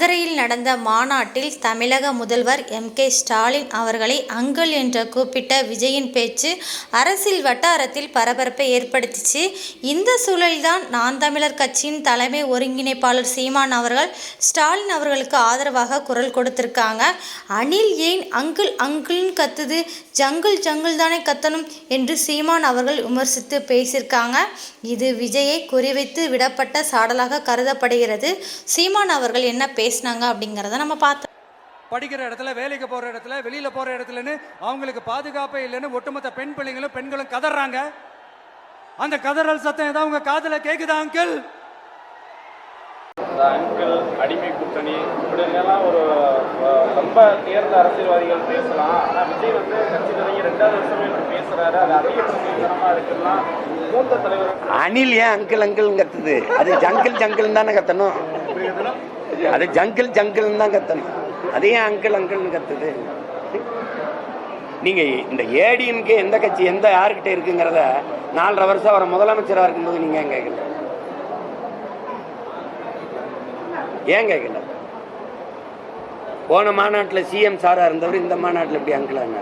மதுரையில் நடந்த மாநாட்டில் தமிழக முதல்வர் எம். கே. ஸ்டாலின் அவர்களை அங்கிள் என்று கூப்பிட்ட விஜயின் பேச்சு அரசியல் வட்டாரத்தில் பரபரப்பை ஏற்படுத்திச்சு. இந்த சூழலில்தான் நான் தமிழர் கட்சியின் தலைமை ஒருங்கிணைப்பாளர் சீமான் அவர்கள் ஸ்டாலின் அவர்களுக்கு ஆதரவாக குரல் கொடுத்திருக்காங்க. அணில் ஏன் அங்கிள் அங்கிள்னு கத்துது? ஜங்கிள் ஜங்கிள் தானே கத்தணும்? என்று சீமான் அவர்கள் விமர்சித்து பேசியிருக்காங்க. இது விஜயை குறிவைத்து விடப்பட்ட சாடலாக கருதப்படுகிறது. சீமான் அவர்கள் என்ன பேசினாங்க அப்படிங்கிறத நம்ம பார்த்தோம் படிக்கிற இடத்துல வேலைக்கு போற இடத்துல வெளியில போற இடத்துலன்னு அவங்களுக்கு பாதுகாப்பே இல்லைன்னு ஒட்டுமொத்த பெண் பிள்ளைங்களும் பெண்களும் கதறாங்க. அந்த கதறல் சத்தம் ஏதாவது உங்க காதுல கேக்குதா அங்கிள் அங்கிள் அடிமை கூட்டணி இப்படிங்கெல்லாம் ஒரு ரொம்ப தேர்ந்த அரசியல்வாதிகள் பேசலாம். ஆனா விஜய் வந்து கட்சி தொடங்கி ரெண்டாவது வருஷமே பேசுறாரு. அது அதிக பிரச்சனைகரமா இருக்குன்னா மூத்த தலைவர் அணில் ஏன் அங்கிள் அங்கிள் கத்துது? அது ஜங்கிள் ஜங்கிள் தானே கத்தணும். அது ஜங்கிள் ஜங்கிள் தான் கத்தணும். அது ஏன் அங்கிள் அங்கிள்னு கத்துது. நீங்க இந்த ஏடிஎம்கே எந்த கட்சி எந்த யாருக்கிட்ட இருக்குங்கிறத நாலரை வருஷம் அவர் முதலமைச்சராக இருக்கும்போது நீங்க ஏன் கேட்கல? ஏன் கேட்கல? போன மாநாட்டில் சிஎம் சாரா இருந்தவர் இந்த மாநாட்டில் எப்படி அங்கிளாங்க